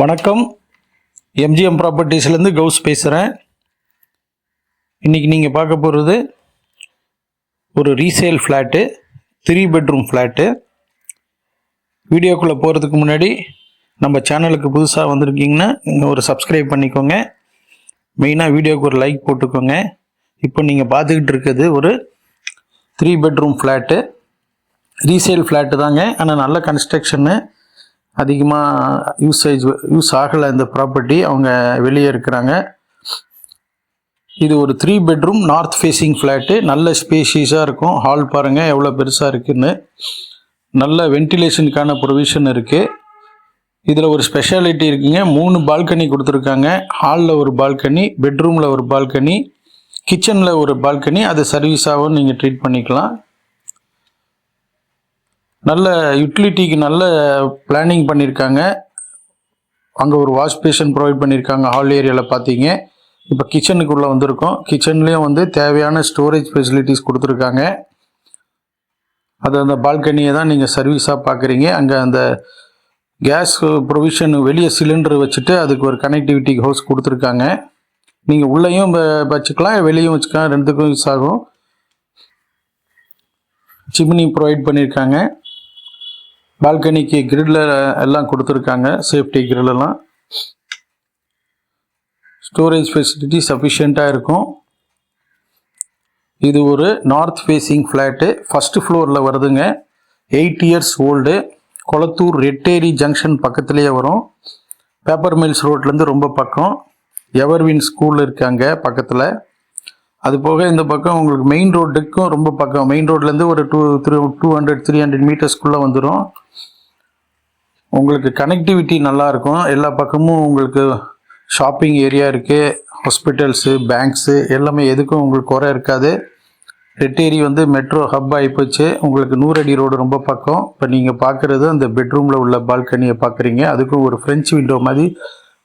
வணக்கம். எம்ஜிஎம் ப்ராப்பர்ட்டிஸ்லேருந்து கவுஸ் பேசுகிறேன் இன்றைக்கி நீங்கள் பார்க்க போகிறது ஒரு resale flat three bedroom flat வீடியோக்குள்ளே போகிறதுக்கு முன்னாடி நம்ம சேனலுக்கு புதுசாக வந்திருக்கீங்கன்னா நீங்கள் ஒரு சப்ஸ்கிரைப் பண்ணிக்கோங்க. மெயினாக வீடியோக்கு ஒரு லைக் போட்டுக்கோங்க. இப்போ நீங்கள் பார்த்துக்கிட்டு இருக்கிறது ஒரு three bedroom flat resale flat தாங்க. ஆனால் நல்ல கன்ஸ்ட்ரக்ஷனு அதிகமாக யூசேஜ் யூஸ் ஆகலை இந்த ப்ராப்பர்ட்டி அவங்க வெளியே இருக்கிறாங்க. இது ஒரு three bedroom north facing flat நல்ல ஸ்பேஷியஸாக இருக்கும். ஹால் பாருங்கள் எவ்வளோ பெருசாக இருக்குதுன்னு நல்ல வென்டிலேஷனுக்கான ப்ரொவிஷன் இருக்குது இதில் ஒரு ஸ்பெஷாலிட்டி இருக்குங்க. மூணு பால்கனி கொடுத்துருக்காங்க. ஹாலில் ஒரு பால்கனி பெட்ரூமில் ஒரு பால்கனி கிச்சனில் ஒரு பால்கனி அது சர்வீஸாகவும் நீங்கள் ட்ரீட் பண்ணிக்கலாம். நல்ல யூட்டிலிட்டிக்கு நல்ல பிளானிங் பண்ணியிருக்காங்க அங்கே ஒரு வாஷ் பேஷன் ப்ரொவைட் பண்ணியிருக்காங்க ஹால் ஏரியாவில் பார்த்தீங்க. இப்போ கிச்சனுக்குள்ளே வந்திருக்கோம். கிச்சன்லேயும் வந்து தேவையான ஸ்டோரேஜ் ஃபெசிலிட்டிஸ் கொடுத்துருக்காங்க. அது அந்த பால்கனியை தான் நீங்கள் சர்வீஸாக பார்க்குறீங்க அங்கே அந்த கேஸ் ப்ரொவிஷன் வெளியே சிலிண்டர் வச்சுட்டு அதுக்கு ஒரு கனெக்டிவிட்டி ஹவுஸ் கொடுத்துருக்காங்க. நீங்கள் உள்ளேயும் வச்சுக்கலாம் வெளியும் வச்சுக்கலாம் ரெண்டுக்கும் யூஸ் ஆகும். சிம்னி ப்ரொவைட் பண்ணியிருக்காங்க பால்கனிக்கு கிரில்ல எல்லாம் கொடுத்துருக்காங்க. சேஃப்டி grill ஸ்டோரேஜ் ஃபெசிலிட்டி சஃபிஷியண்ட்டாக இருக்கும். இது ஒரு நார்த் ஃபேஸிங் ஃப்ளாட்டு ஃபஸ்ட்டு ஃப்ளோரில் வருதுங்க. Eight years old Kolathur Retteri junction பக்கத்துலேயே வரும். பேப்பர் மில்ஸ் ரோட்லேருந்து ரொம்ப பக்கம். எவர்வின் ஸ்கூல் இருக்காங்க பக்கத்தில். அது போக இந்த பக்கம் உங்களுக்கு மெயின் ரோட்டுக்கும் ரொம்ப பக்கம் மெயின் ரோட்லேருந்து ஒரு two three two hundred three hundred மீட்டர்ஸ்க்குள்ளே வந்துடும் உங்களுக்கு கனெக்டிவிட்டி நல்லா இருக்கும். எல்லா பக்கமும் உங்களுக்கு ஷாப்பிங் ஏரியா இருக்குது ஹாஸ்பிட்டல்ஸு பேங்க்ஸு எல்லாமே எதுக்கும் உங்களுக்கு குறை இருக்காது. ரெட்டேரி வந்து மெட்ரோ ஹப் ஆகிப்போச்சு உங்களுக்கு நூறடி ரோடு ரொம்ப பக்கம். இப்போ நீங்கள் பார்க்குறது அந்த பெட்ரூமில் உள்ள பால்கனியை பார்க்குறீங்க அதுக்கும் ஒரு ஃப்ரெஞ்ச் விண்டோ மாதிரி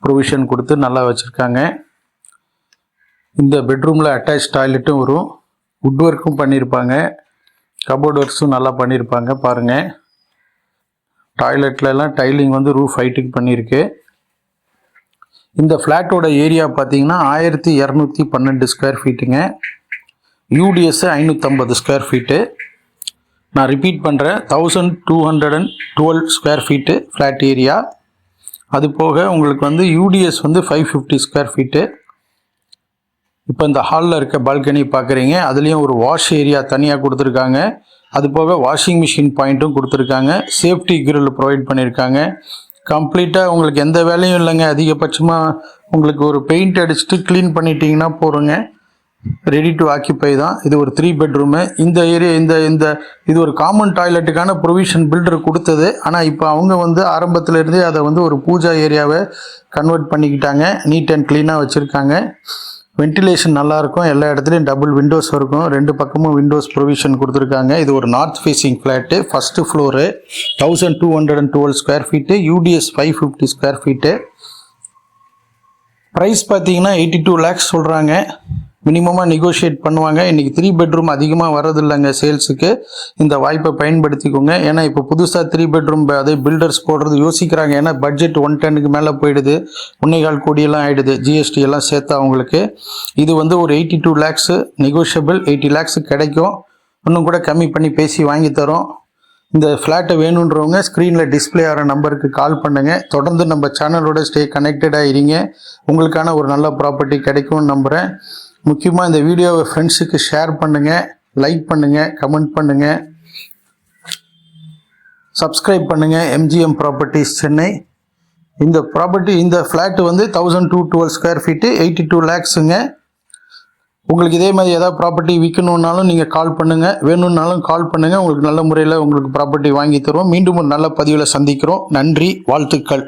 ப்ரொவிஷன் கொடுத்து நல்லா வச்சுருக்காங்க. இந்த பெட்ரூமில் அட்டாச் டாய்லெட்டும் வரும். வுட் ஒர்க்கும் பண்ணியிருப்பாங்க கபோர்ட் ஒர்க்ஸும் நல்லா பண்ணியிருப்பாங்க பாருங்கள் டாய்லெட்லலாம் டைலிங் வந்து ரூஃப் ஹைட்டுக்கு பண்ணியிருக்கு இந்த ஃப்ளாட்டோட ஏரியா பார்த்தீங்கன்னா ஆயிரத்தி இரநூத்தி பன்னெண்டு ஸ்கொயர் ஃபீட்டுங்க யூடிஎஸ் ஐநூற்றம்பது ஸ்கொயர் ஃபீட்டு நான் ரிப்பீட் பண்ணுறேன் thousand two hundred and twelve square feet flat area அது போக உங்களுக்கு வந்து யூடிஎஸ் வந்து ஃபைவ் ஃபிஃப்டி ஸ்கொயர் ஃபீட்டு இப்போ இந்த ஹாலில் இருக்க பால்கனி பார்க்குறீங்க அதுலேயும் ஒரு வாஷ் ஏரியா தனியாக கொடுத்துருக்காங்க. அது போக வாஷிங் மிஷின் பாயிண்ட்டும் கொடுத்துருக்காங்க. சேஃப்டி கிரில் ப்ரொவைட் பண்ணியிருக்காங்க கம்ப்ளீட்டாக உங்களுக்கு எந்த வேலையும் இல்லைங்க. அதிகபட்சமாக உங்களுக்கு ஒரு பெயிண்ட் அடிச்சுட்டு க்ளீன் பண்ணிட்டீங்கன்னா போகிறோங்க ரெடி டு ஆக்கிப்பை தான். இது ஒரு த்ரீ பெட்ரூமு இந்த ஏரியா இந்த இந்த இது ஒரு காமன் டாய்லெட்டுக்கான ப்ரொவிஷன் பில்டர் கொடுத்தது. ஆனால் இப்போ அவங்க வந்து ஆரம்பத்துலேருந்தே அதை வந்து ஒரு பூஜா ஏரியாவை கன்வெர்ட் பண்ணிக்கிட்டாங்க. நீட் அண்ட் க்ளீனாக வச்சுருக்காங்க. வென்டிலேஷன் நல்லாயிருக்கும். எல்லா இடத்துலையும் டபுள் விண்டோஸ் இருக்கும். ரெண்டு பக்கமும் விண்டோஸ் ப்ரொவிஷன் கொடுத்துருக்காங்க. இது ஒரு north facing flat first floor thousand two hundred and twelve square feet UDS five fifty square feet price பார்த்தீங்கன்னா எயிட்டி டூ லேக்ஸ் சொல்கிறாங்க மினிமமாக நெகோஷியேட் பண்ணுவாங்க. இன்றைக்கி த்ரீ பெட்ரூம் அதிகமாக வரதில்லைங்க சேல்ஸுக்கு இந்த வாய்ப்பை பயன்படுத்திக்கோங்க. ஏன்னா இப்போ புதுசாக த்ரீ பெட்ரூம் அதே பில்டர்ஸ் போடுறது யோசிக்கிறாங்க. ஏன்னா பட்ஜெட் ஒன் டென்னுக்கு மேலே போயிடுது. ஒன்னேகால் கோடியெல்லாம் ஆகிடுது ஜிஎஸ்டி எல்லாம் சேர்த்தா அவங்களுக்கு. இது வந்து ஒரு eighty two lakhs negotiable eighty lakhs கிடைக்கும். இன்னும் கூட கம்மி பண்ணி பேசி வாங்கி தரோம். இந்த ஃப்ளாட்டை வேணுன்றவங்க ஸ்க்ரீனில் டிஸ்ப்ளே ஆகிற நம்பருக்கு கால் பண்ணுங்கள் தொடர்ந்து நம்ம சேனலோட ஸ்டே கனெக்டடாக இருங்க. உங்களுக்கான ஒரு நல்ல ப்ராப்பர்ட்டி கிடைக்கும்னு நம்புகிறேன் முக்கியமாக இந்த வீடியோவை ஃப்ரெண்ட்ஸுக்கு ஷேர் பண்ணுங்கள் லைக் பண்ணுங்கள் கமெண்ட் பண்ணுங்கள் சப்ஸ்கிரைப் பண்ணுங்கள் எம்ஜிஎம் ப்ராப்பர்ட்டிஸ் சென்னை இந்த ப்ராப்பர்ட்டி இந்த ஃப்ளாட் வந்து thousand two twelve square feet eighty two லேக்ஸுங்க உங்களுக்கு இதே மாதிரி ஏதாவது ப்ராப்பர்ட்டி விற்கணுன்னாலும் நீங்கள் கால் பண்ணுங்கள் வேணும்னாலும் கால் பண்ணுங்கள் உங்களுக்கு நல்ல முறையில் உங்களுக்கு ப்ராப்பர்ட்டி வாங்கி தருவோம். மீண்டும் ஒரு நல்ல பதிவில் சந்திக்கிறோம். நன்றி வாழ்த்துக்கள்.